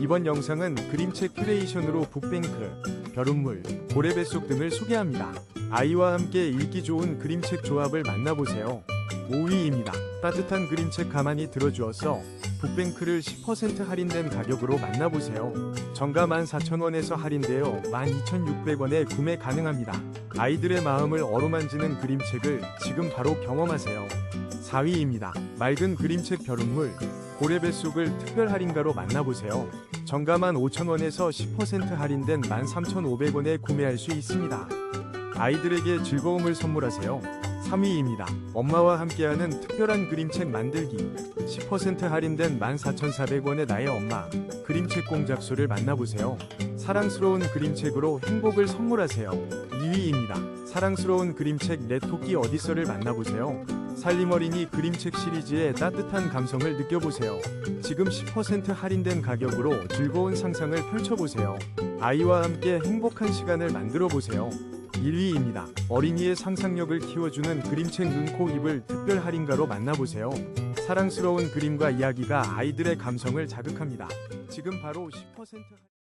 이번 영상은 그림책 큐레이션으로 북뱅크, 벼룩물, 고래뱃속 등을 소개합니다. 아이와 함께 읽기 좋은 그림책 조합을 만나보세요. 5위입니다. 따뜻한 그림책 가만히 들어주었어. 북뱅크를 10% 할인된 가격으로 만나보세요. 정가 14,000원에서 할인되어 12,600원에 구매 가능합니다. 아이들의 마음을 어루만지는 그림책을 지금 바로 경험하세요. 4위입니다. 맑은 그림책 벼룩물, 고래뱃속을 특별 할인가로 만나보세요. 정가만 5,000원에서 10% 할인된 13,500원에 구매할 수 있습니다. 아이들에게 즐거움을 선물하세요. 3위입니다. 엄마와 함께하는 특별한 그림책 만들기. 10% 할인된 14,400원의 나의 엄마. 그림책 공작소를 만나보세요. 사랑스러운 그림책으로 행복을 선물하세요. 2위입니다. 사랑스러운 그림책 내 토끼 어디서를 만나보세요. 살림어린이 그림책 시리즈의 따뜻한 감성을 느껴보세요. 지금 10% 할인된 가격으로 즐거운 상상을 펼쳐보세요. 아이와 함께 행복한 시간을 만들어 보세요. 1위입니다. 어린이의 상상력을 키워주는 그림책 눈 코 입을 특별 할인가로 만나보세요. 사랑스러운 그림과 이야기가 아이들의 감성을 자극합니다. 지금 바로 10% 할인...